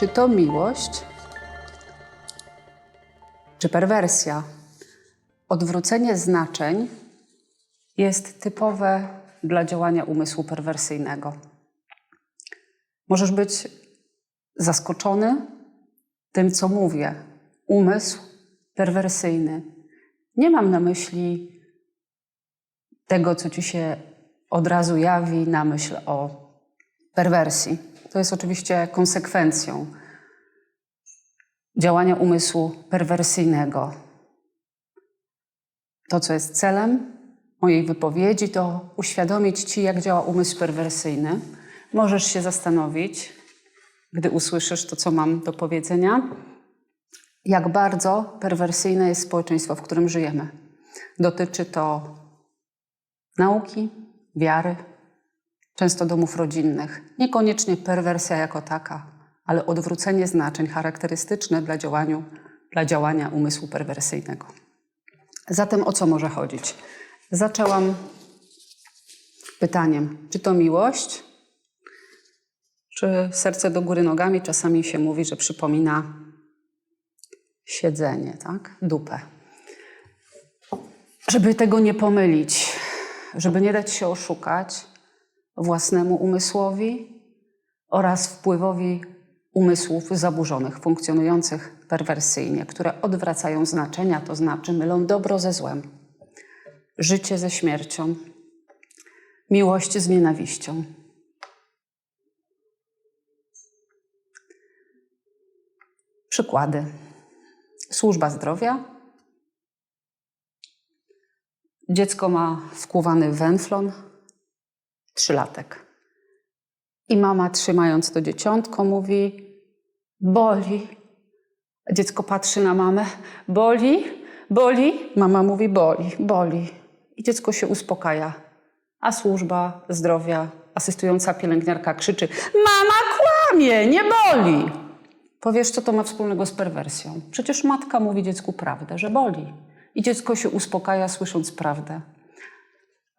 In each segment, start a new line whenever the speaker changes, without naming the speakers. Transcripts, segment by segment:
Czy to miłość, czy perwersja? Odwrócenie znaczeń jest typowe dla działania umysłu perwersyjnego. Możesz być zaskoczony tym, co mówię. Umysł perwersyjny. Nie mam na myśli tego, co ci się od razu jawi na myśl o perwersji. To jest oczywiście konsekwencją działania umysłu perwersyjnego. To, co jest celem mojej wypowiedzi, to uświadomić Ci, jak działa umysł perwersyjny. Możesz się zastanowić, gdy usłyszysz to, co mam do powiedzenia, jak bardzo perwersyjne jest społeczeństwo, w którym żyjemy. Dotyczy to nauki, wiary, często domów rodzinnych. Niekoniecznie perwersja jako taka, ale odwrócenie znaczeń charakterystyczne dla, działaniu, dla działania umysłu perwersyjnego. Zatem o co może chodzić? Zaczęłam pytaniem, czy to miłość, czy serce do góry nogami? Czasami się mówi, że przypomina siedzenie, tak? Dupę. Żeby tego nie pomylić, żeby nie dać się oszukać własnemu umysłowi oraz wpływowi umysłów zaburzonych, funkcjonujących perwersyjnie, które odwracają znaczenia, to znaczy mylą dobro ze złem, życie ze śmiercią, miłość z nienawiścią. Przykłady. Służba zdrowia. Dziecko ma skłuwany węflon, trzylatek. I mama, trzymając to dzieciątko, mówi: Boli. Dziecko patrzy na mamę: Boli, boli. Mama mówi: Boli, boli. I dziecko się uspokaja. A służba zdrowia, asystująca pielęgniarka krzyczy: Mama kłamie, nie boli. Powiesz, co to ma wspólnego z perwersją? Przecież matka mówi dziecku prawdę, że boli. I dziecko się uspokaja, słysząc prawdę.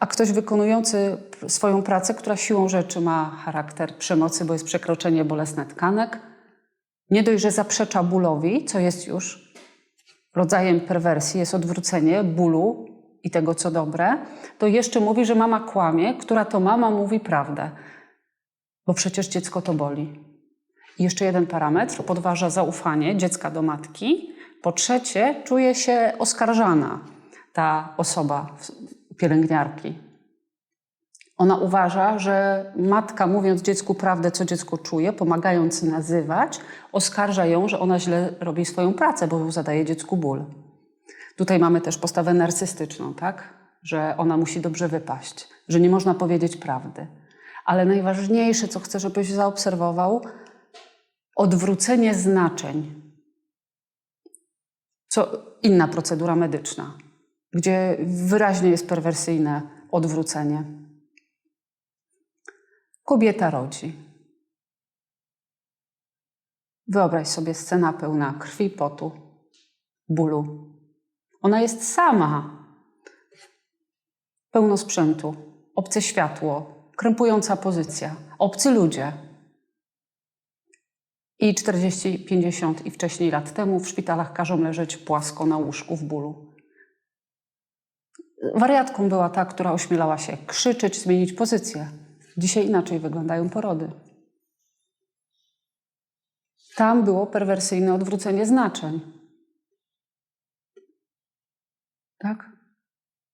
A ktoś wykonujący swoją pracę, która siłą rzeczy ma charakter przemocy, bo jest przekroczenie bolesne tkanek, nie dość, że zaprzecza bólowi, co jest już rodzajem perwersji, jest odwrócenie bólu i tego, co dobre, to jeszcze mówi, że mama kłamie, która to mama mówi prawdę, bo przecież dziecko to boli. I jeszcze jeden parametr podważa zaufanie dziecka do matki. Po trzecie, czuje się oskarżana ta osoba, pielęgniarki. Ona uważa, że matka, mówiąc dziecku prawdę, co dziecko czuje, pomagając nazywać, oskarża ją, że ona źle robi swoją pracę, bo zadaje dziecku ból. Tutaj mamy też postawę narcystyczną, tak? Że ona musi dobrze wypaść, że nie można powiedzieć prawdy. Ale najważniejsze, co chcę, żebyś zaobserwował, odwrócenie znaczeń. Co inna procedura medyczna, gdzie wyraźnie jest perwersyjne odwrócenie. Kobieta rodzi. Wyobraź sobie scena pełna krwi, potu, bólu. Ona jest sama. Pełno sprzętu, obce światło, krępująca pozycja, obcy ludzie. I 40, 50 i wcześniej lat temu w szpitalach każą leżeć płasko na łóżku w bólu. Wariatką była ta, która ośmielała się krzyczeć, zmienić pozycję. Dzisiaj inaczej wyglądają porody. Tam było perwersyjne odwrócenie znaczeń. Tak?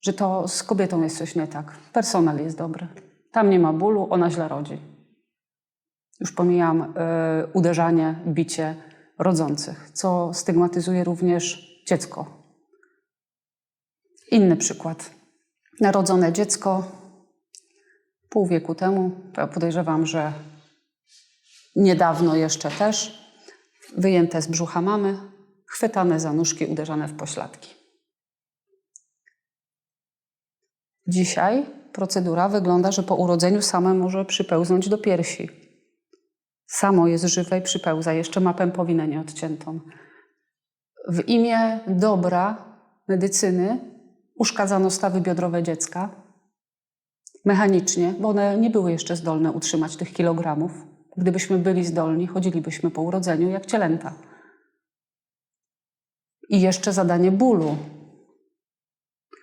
Że to z kobietą jest coś nie tak. Personel jest dobry. Tam nie ma bólu, ona źle rodzi. Już pomijam y, uderzanie, bicie rodzących, co stygmatyzuje również dziecko. Inny przykład. Narodzone dziecko pół wieku temu, podejrzewam, że niedawno jeszcze też, wyjęte z brzucha mamy, chwytane za nóżki, uderzane w pośladki. Dzisiaj procedura wygląda, że po urodzeniu same może przypełznąć do piersi. Samo jest żywe i przypełza, jeszcze ma pępowinę nieodciętą. W imię dobra medycyny uszkadzano stawy biodrowe dziecka mechanicznie, bo one nie były jeszcze zdolne utrzymać tych kilogramów, Gdybyśmy byli zdolni, chodzilibyśmy po urodzeniu jak cielęta. I jeszcze zadanie bólu.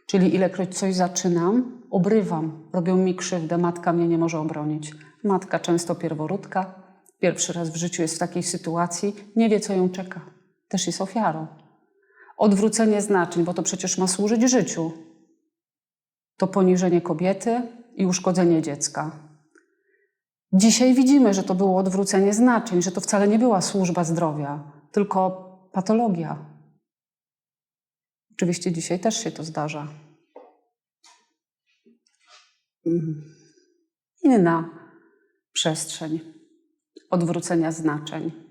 Czyli ilekroć coś zaczynam, obrywam, robią mi krzywdę, matka mnie nie może obronić. Matka, często pierworódka, pierwszy raz w życiu jest w takiej sytuacji, nie wie, co ją czeka. Też jest ofiarą. Odwrócenie znaczeń, bo to przecież ma służyć życiu. To poniżenie kobiety i uszkodzenie dziecka. Dzisiaj widzimy, że to było odwrócenie znaczeń, że to wcale nie była służba zdrowia, tylko patologia. Oczywiście dzisiaj też się to zdarza. Inna przestrzeń odwrócenia znaczeń.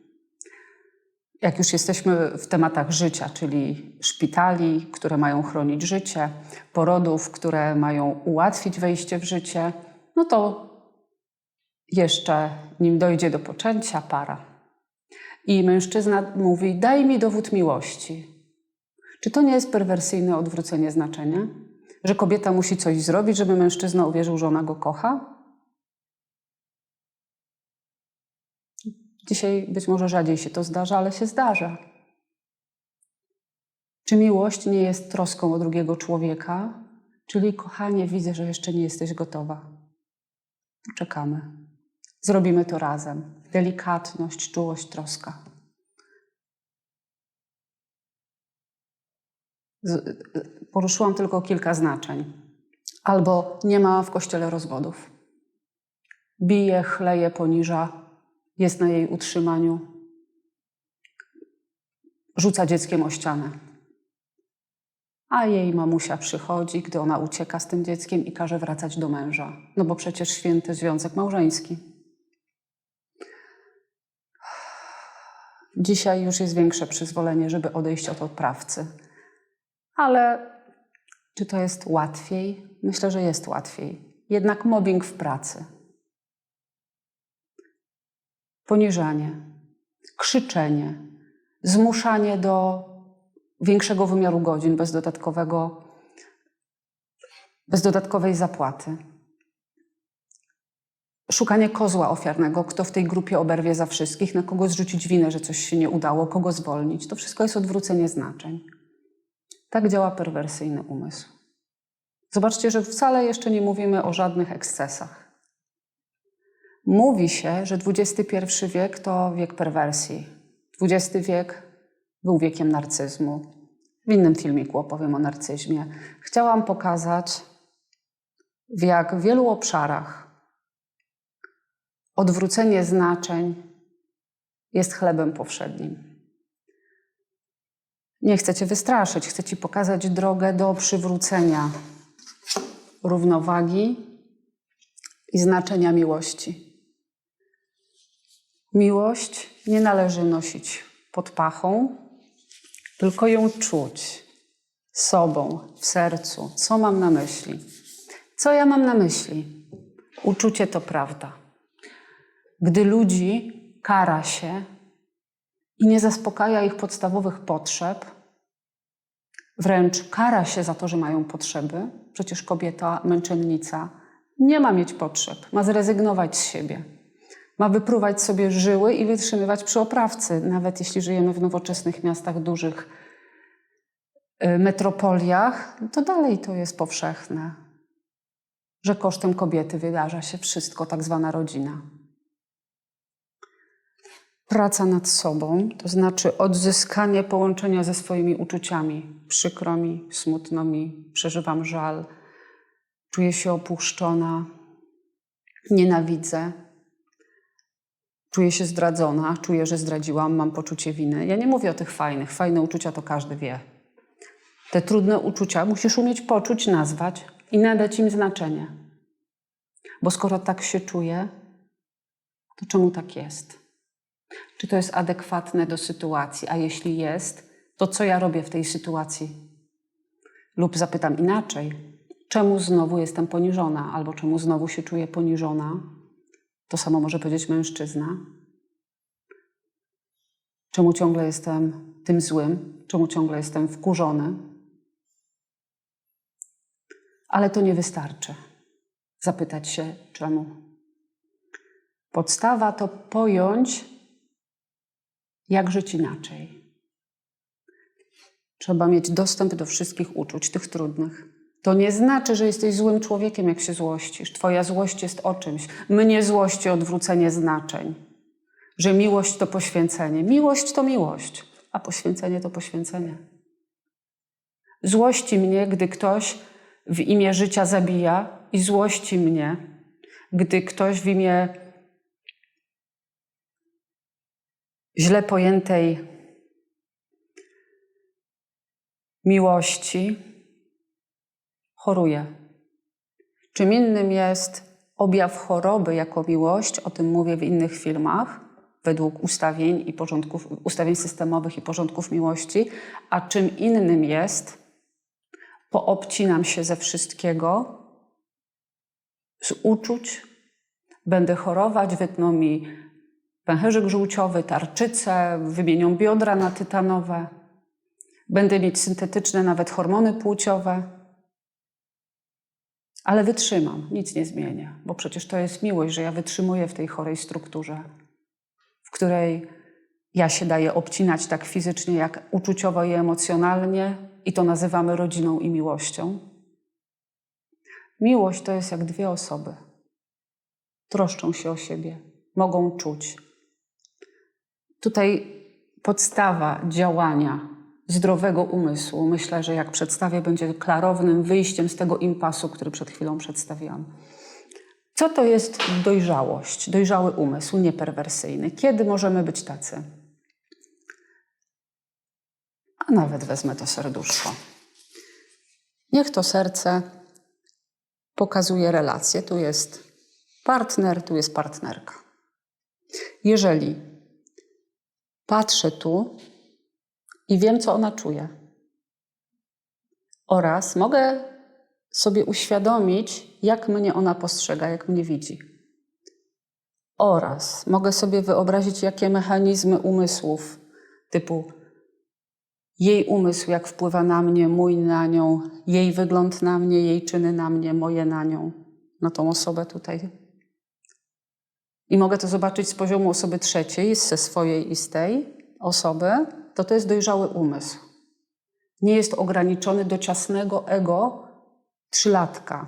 Jak już jesteśmy w tematach życia, czyli szpitali, które mają chronić życie, porodów, które mają ułatwić wejście w życie, no to jeszcze nim dojdzie do poczęcia para. I mężczyzna mówi: Daj mi dowód miłości. Czy to nie jest perwersyjne odwrócenie znaczenia? Że kobieta musi coś zrobić, żeby mężczyzna uwierzył, że ona go kocha? Dzisiaj być może rzadziej się to zdarza, ale się zdarza. Czy miłość nie jest troską o drugiego człowieka? Czyli, kochanie, widzę, że jeszcze nie jesteś gotowa. Poczekamy. Zrobimy to razem. Delikatność, czułość, troska. Poruszyłam tylko kilka znaczeń. Albo nie ma w kościele rozwodów. Bije, chleje, poniża, jest na jej utrzymaniu. Rzuca dzieckiem o ścianę. A jej mamusia przychodzi, gdy ona ucieka z tym dzieckiem i każe wracać do męża. No bo przecież święty związek małżeński. Dzisiaj już jest większe przyzwolenie, żeby odejść od oprawcy. Ale czy to jest łatwiej? Myślę, że jest łatwiej. Jednak mobbing w pracy, poniżanie, krzyczenie, zmuszanie do większego wymiaru godzin bez dodatkowego, bez dodatkowej zapłaty. Szukanie kozła ofiarnego, kto w tej grupie oberwie za wszystkich, na kogo zrzucić winę, że coś się nie udało, kogo zwolnić. To wszystko jest odwrócenie znaczeń. Tak działa perwersyjny umysł. Zobaczcie, że wcale jeszcze nie mówimy o żadnych ekscesach. Mówi się, że XXI wiek to wiek perwersji. XX wiek był wiekiem narcyzmu. W innym filmiku opowiem o narcyzmie. Chciałam pokazać, w jak wielu obszarach odwrócenie znaczeń jest chlebem powszednim. Nie chcę Cię wystraszyć, chcę Ci pokazać drogę do przywrócenia równowagi i znaczenia miłości. Miłość nie należy nosić pod pachą, tylko ją czuć sobą, w sercu. Co mam na myśli? Co ja mam na myśli? Uczucie to prawda. Gdy ludzi kara się i nie zaspokaja ich podstawowych potrzeb, wręcz kara się za to, że mają potrzeby, przecież kobieta, męczennica, nie ma mieć potrzeb, ma zrezygnować z siebie. Ma wypruwać sobie żyły i wytrzymywać przy oprawcy, nawet jeśli żyjemy w nowoczesnych miastach, dużych y, metropoliach, to dalej to jest powszechne, że kosztem kobiety wydarza się wszystko, tak zwana rodzina. Praca nad sobą, to znaczy odzyskanie połączenia ze swoimi uczuciami. Przykro mi, smutno mi, przeżywam żal, czuję się opuszczona, nienawidzę, czuję się zdradzona, czuję, że zdradziłam, mam poczucie winy. Ja nie mówię o tych fajnych. Fajne uczucia to każdy wie. Te trudne uczucia musisz umieć poczuć, nazwać i nadać im znaczenie. Bo skoro tak się czuję, to czemu tak jest? Czy to jest adekwatne do sytuacji? A jeśli jest, to co ja robię w tej sytuacji? Lub zapytam inaczej: czemu znowu jestem poniżona, albo czemu znowu się czuję poniżona? To samo może powiedzieć mężczyzna. Czemu ciągle jestem tym złym? Czemu ciągle jestem wkurzony? Ale to nie wystarczy. Zapytać się czemu. Podstawa to pojąć, jak żyć inaczej. Trzeba mieć dostęp do wszystkich uczuć, tych trudnych. To nie znaczy, że jesteś złym człowiekiem, jak się złościsz. Twoja złość jest o czymś. Mnie złości odwrócenie znaczeń. Że miłość to poświęcenie. Miłość to miłość, a poświęcenie to poświęcenie. Złości mnie, gdy ktoś w imię życia zabija, i złości mnie, gdy ktoś w imię źle pojętej miłości choruje. Czym innym jest objaw choroby jako miłość, o tym mówię w innych filmach, według ustawień i porządków, ustawień systemowych i porządków miłości, a czym innym jest poobcinam się ze wszystkiego, z uczuć, będę chorować, wytną mi pęcherzyk żółciowy, tarczycę, wymienią biodra na tytanowe, będę mieć syntetyczne nawet hormony płciowe, ale wytrzymam, nic nie zmienię, bo przecież to jest miłość, że ja wytrzymuję w tej chorej strukturze, w której ja się daję obcinać tak fizycznie, jak uczuciowo i emocjonalnie, i to nazywamy rodziną i miłością. Miłość to jest jak dwie osoby. Troszczą się o siebie, mogą czuć. Tutaj podstawa działania zdrowego umysłu, myślę, że jak przedstawię, będzie klarownym wyjściem z tego impasu, który przed chwilą przedstawiłam. Co to jest dojrzałość, dojrzały umysł, nieperwersyjny? Kiedy możemy być tacy? A nawet wezmę to serduszko. Niech to serce pokazuje relację. Tu jest partner, tu jest partnerka. Jeżeli patrzę tu i wiem, co ona czuje, oraz mogę sobie uświadomić, jak mnie ona postrzega, jak mnie widzi. Oraz mogę sobie wyobrazić, jakie mechanizmy umysłów, typu jej umysł, jak wpływa na mnie, mój na nią, jej wygląd na mnie, jej czyny na mnie, moje na nią, na tą osobę tutaj. I mogę to zobaczyć z poziomu osoby trzeciej, ze swojej i z tej osoby, to to jest dojrzały umysł. Nie jest ograniczony do ciasnego ego trzylatka.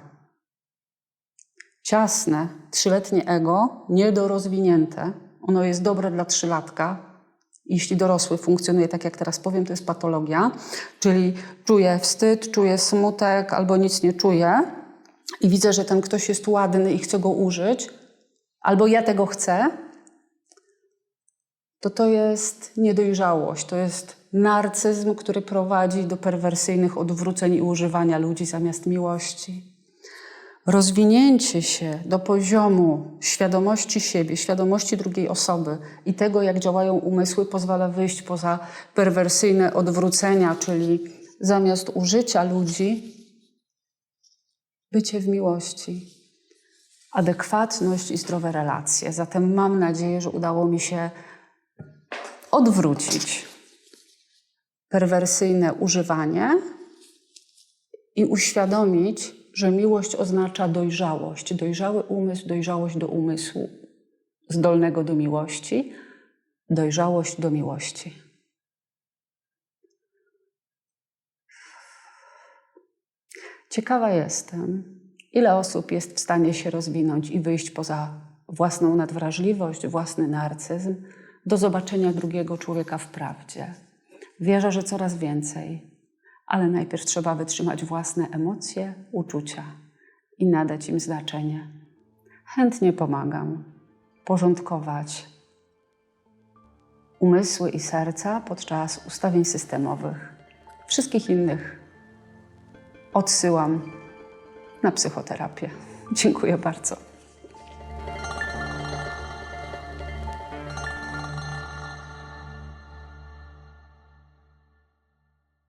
Ciasne, trzyletnie ego, niedorozwinięte, ono jest dobre dla trzylatka, jeśli dorosły funkcjonuje tak, jak teraz powiem, to jest patologia, czyli czuję wstyd, czuję smutek albo nic nie czuję i widzę, że ten ktoś jest ładny i chcę go użyć, albo ja tego chcę, to to jest niedojrzałość, to jest narcyzm, który prowadzi do perwersyjnych odwróceń i używania ludzi zamiast miłości rozwinięcie się do poziomu świadomości siebie, świadomości drugiej osoby i tego, jak działają umysły, pozwala wyjść poza perwersyjne odwrócenia, czyli zamiast użycia ludzi, bycie w miłości, adekwatność i zdrowe relacje. Zatem mam nadzieję, że udało mi się odwrócić perwersyjne używanie i uświadomić, że miłość oznacza dojrzałość, dojrzały umysł, dojrzałość do umysłu, zdolnego do miłości, dojrzałość do miłości. Ciekawa jestem, ile osób jest w stanie się rozwinąć i wyjść poza własną nadwrażliwość, własny narcyzm, do zobaczenia drugiego człowieka w prawdzie. Wierzę, że coraz więcej ale najpierw trzeba wytrzymać własne emocje, uczucia i nadać im znaczenie. Chętnie pomagam porządkować umysły i serca podczas ustawień systemowych. Wszystkich innych odsyłam na psychoterapię. Dziękuję bardzo.